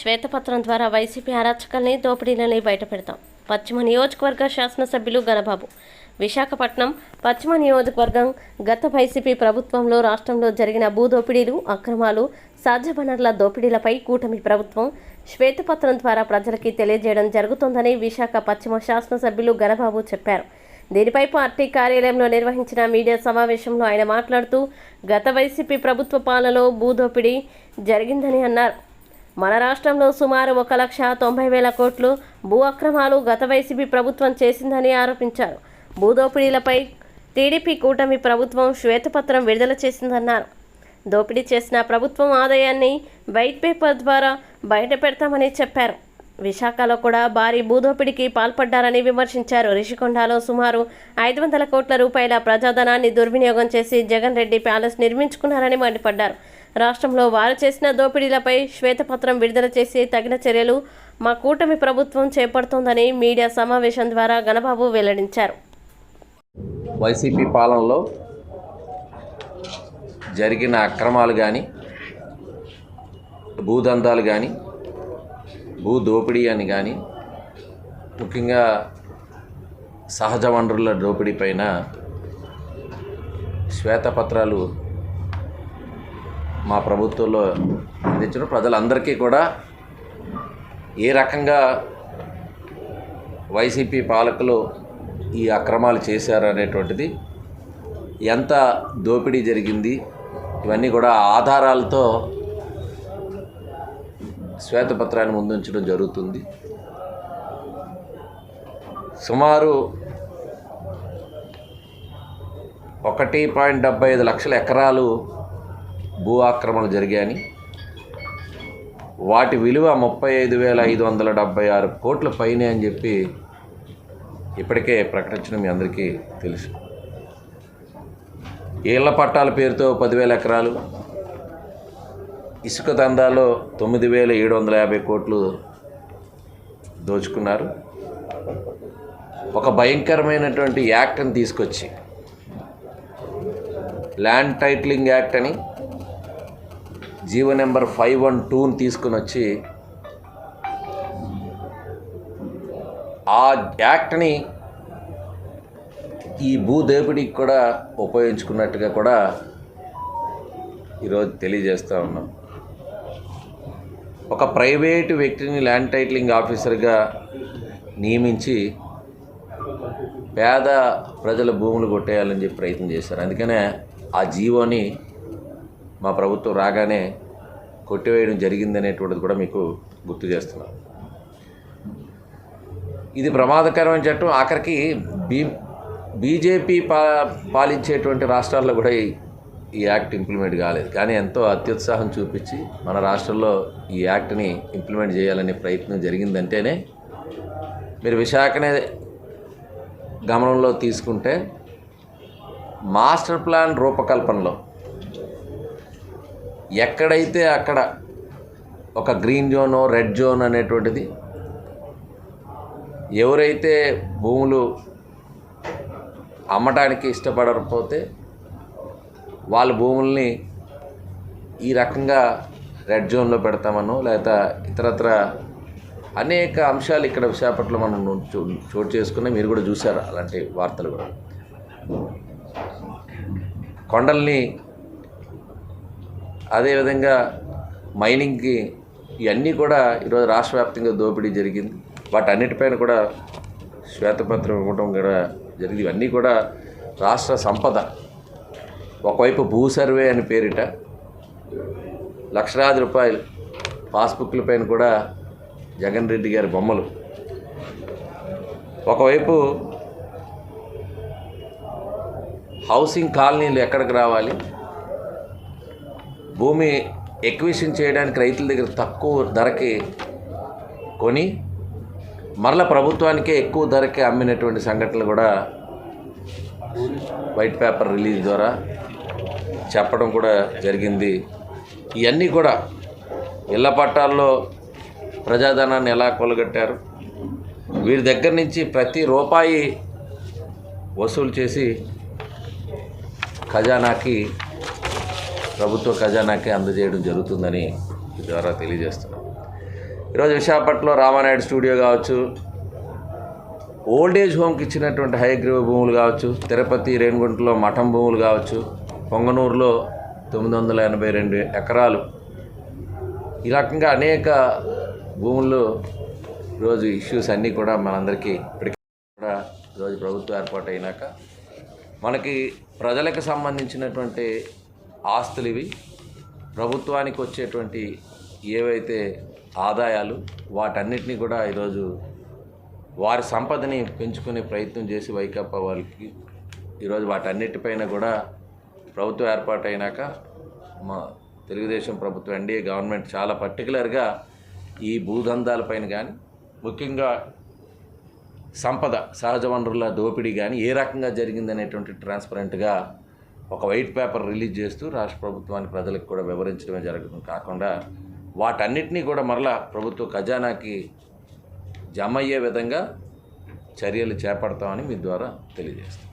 శ్వేతపత్రం ద్వారా వైసీపీ అరాచకాల్ని దోపిడీలని బయటపెడతాం. పశ్చిమ నియోజకవర్గ శాసనసభ్యులు గణబాబు విశాఖపట్నం పశ్చిమ నియోజకవర్గం గత వైసీపీ ప్రభుత్వంలో రాష్ట్రంలో జరిగిన భూదోపిడీలు అక్రమాలు సహజ వనరుల దోపిడీలపై కూటమి ప్రభుత్వం శ్వేతపత్రం ద్వారా ప్రజలకి తెలియజేయడం జరుగుతోందని విశాఖ పశ్చిమ శాసనసభ్యులు గణబాబు చెప్పారు. దీనిపై పార్టీ కార్యాలయంలో నిర్వహించిన మీడియా సమావేశంలో ఆయన మాట్లాడుతూ గత వైసీపీ ప్రభుత్వ పాలనలో భూదోపిడీ జరిగిందని అన్నారు. మన రాష్ట్రంలో సుమారు ఒక లక్ష తొంభై వేల కోట్లు భూ అక్రమాలు గత వైసీపీ ప్రభుత్వం చేసిందని ఆరోపించారు. భూదోపిడీలపై టీడీపీ కూటమి ప్రభుత్వం శ్వేతపత్రం విడుదల చేసిందన్నారు. దోపిడీ చేసిన ప్రభుత్వం ఆదాయాన్ని వైట్ పేపర్ ద్వారా బయట పెడతామని చెప్పారు. విశాఖలో కూడా భారీ భూదోపిడీకి పాల్పడ్డారని విమర్శించారు. రిషికొండలో సుమారు ఐదు వందల కోట్ల రూపాయల ప్రజాధనాన్ని దుర్వినియోగం చేసి జగన్ రెడ్డి ప్యాలెస్ నిర్మించుకున్నారని మండిపడ్డారు. రాష్ట్రంలో వారు చేసిన దోపిడీలపై శ్వేతపత్రం విడుదల చేసి తగిన చర్యలు మా కూటమి ప్రభుత్వం చేపడుతోందని మీడియా సమావేశం ద్వారా గణబాబు వెల్లడించారు. వైసీపీ పాలనలో జరిగిన అక్రమాలు కానీ భూదందాలు కానీ భూ దోపిడీ అని కానీ ముఖ్యంగా సహజ వనరుల దోపిడీ పైన శ్వేతపత్రాలు మా ప్రభుత్వంలో అందించిన ప్రజలందరికీ కూడా ఏ రకంగా వైసీపీ పాలకులు ఈ అక్రమాలు చేశారు అనేటువంటిది ఎంత దోపిడీ జరిగింది ఇవన్నీ కూడా ఆధారాలతో శ్వేతపత్రాన్ని ముందుంచడం జరుగుతుంది. సుమారు ఒకటి పాయింట్ డెబ్బై ఐదు లక్షల ఎకరాలు భూ ఆక్రమణలు జరిగాయని వాటి విలువ ముప్పై ఐదు వేల ఐదు వందల డెబ్బై ఆరు కోట్ల పైనే అని చెప్పి ఇప్పటికే ప్రకటించడం మీ అందరికీ తెలుసు. ఏళ్ళ పట్టాల పేరుతో పదివేల ఎకరాలు ఇసుక దందాలో తొమ్మిది వేల ఏడు వందల యాభై కోట్లు దోచుకున్నారు. ఒక భయంకరమైనటువంటి యాక్ట్ని తీసుకొచ్చి ల్యాండ్ టైటిలింగ్ యాక్ట్ అని జీవో నెంబర్ ఫైవ్ వన్ టూని తీసుకుని వచ్చి ఆ యాక్ట్ని ఈ భూదేవుడికి కూడా ఉపయోగించుకున్నట్టుగా కూడా ఈరోజు తెలియజేస్తూ ఉన్నాం. ఒక ప్రైవేటు వ్యక్తిని ల్యాండ్ టైటిలింగ్ ఆఫీసర్గా నియమించి పేద ప్రజల భూములు కొట్టేయాలని చెప్పి ప్రయత్నం చేశారు. అందుకనే ఆ జీవోని మా ప్రభుత్వం రాగానే కొట్టివేయడం జరిగిందనేటువంటిది కూడా మీకు గుర్తు చేస్తున్నాను ఇది ప్రమాదకరమైన చట్టం. ఆఖరికి బీ బీజేపీ పా పాలించేటువంటి రాష్ట్రాల్లో కూడా ఈ ఈ యాక్ట్ ఇంప్లిమెంట్ కాలేదు. కానీ ఎంతో అత్యుత్సాహం చూపించి మన రాష్ట్రంలో ఈ యాక్ట్ని ఇంప్లిమెంట్ చేయాలనే ప్రయత్నం జరిగిందంటేనే మీరు విశాఖనే గమనంలో తీసుకుంటే మాస్టర్ ప్లాన్ రూపకల్పనలో ఎక్కడైతే అక్కడ ఒక గ్రీన్ జోనో రెడ్ జోన్ అనేటువంటిది ఎవరైతే భూములు అమ్మటానికి ఇష్టపడకపోతే వాళ్ళ భూముల్ని ఈ రకంగా రెడ్ జోన్లో పెడతామను లేదా ఇతరత్ర అనేక అంశాలు ఇక్కడ విశాఖపట్నంలో మనం చోటు చేసుకుని మీరు కూడా చూసారు అలాంటి వార్తలు కూడా. కొండల్ని అదేవిధంగా మైనింగ్కి ఇవన్నీ కూడా ఈరోజు రాష్ట్ర వ్యాప్తంగా దోపిడీ జరిగింది. వాటన్నిటిపైన కూడా శ్వేతపత్రం ఇవ్వడం కూడా జరిగింది. ఇవన్నీ కూడా రాష్ట్ర సంపద. ఒకవైపు భూ సర్వే అని పేరిట లక్షలాది రూపాయలు పాస్బుక్ల పైన కూడా జగన్ రెడ్డి గారి బొమ్మలు. ఒకవైపు హౌసింగ్ కాలనీలు ఎక్కడికి రావాలి? భూమి ఎక్విషన్ చేయడానికి రైతుల దగ్గర తక్కువ ధరకి కొని మరల ప్రభుత్వానికే ఎక్కువ ధరకే అమ్మినటువంటి సంఘటనలు కూడా వైట్ పేపర్ రిలీజ్ ద్వారా చెప్పడం కూడా జరిగింది. ఇవన్నీ కూడా ఇళ్ళ పట్టాల్లో ప్రజాధనాన్ని ఎలా కొలగట్టారు? వీరి దగ్గర నుంచి ప్రతి రూపాయి వసూలు చేసి ఖజానాకి ప్రభుత్వ ఖజానాకే అందజేయడం జరుగుతుందని ద్వారా తెలియజేస్తున్నాం. ఈరోజు విశాఖపట్నంలో రామానాయుడు స్టూడియో కావచ్చు ఓల్డ్ ఏజ్ హోమ్కి ఇచ్చినటువంటి హయగ్రీవ భూములు కావచ్చు తిరుపతి రేణిగుంటలో మఠం భూములు కావచ్చు పొంగనూరులో తొమ్మిది వందల ఎనభై రెండు ఎకరాలు. ఈ రకంగా అనేక భూముల్లో ఈరోజు ఇష్యూస్ అన్నీ కూడా మనందరికీ ఇప్పటికీ కూడా ఈరోజు ప్రభుత్వం ఏర్పాటు అయినాక మనకి ప్రజలకు సంబంధించినటువంటి ఆస్తులు ఇవి ప్రభుత్వానికి వచ్చేటువంటి ఏవైతే ఆదాయాలు వాటన్నిటినీ కూడా ఈరోజు వారి సంపదని పెంచుకునే ప్రయత్నం చేసి వైకాపా వాళ్ళకి ఈరోజు వాటన్నిటిపైన కూడా ప్రభుత్వం ఏర్పాటైనాక మా తెలుగుదేశం ప్రభుత్వం ఎన్డీఏ గవర్నమెంట్ చాలా పర్టికులర్గా ఈ భూదందాలపైన కానీ ముఖ్యంగా సంపద సహజ వనరుల దోపిడీ కానీ ఏ రకంగా జరిగిందనేటువంటి ట్రాన్స్పరెంట్గా ఒక వైట్ పేపర్ రిలీజ్ చేస్తూ రాష్ట్ర ప్రభుత్వానికి ప్రజలకు కూడా వివరించడమే జరగడం కాకుండా వాటన్నిటినీ కూడా మరలా ప్రభుత్వ ఖజానాకి జమ అయ్యే విధంగా చర్యలు చేపడతామని మీ ద్వారా తెలియజేస్తాం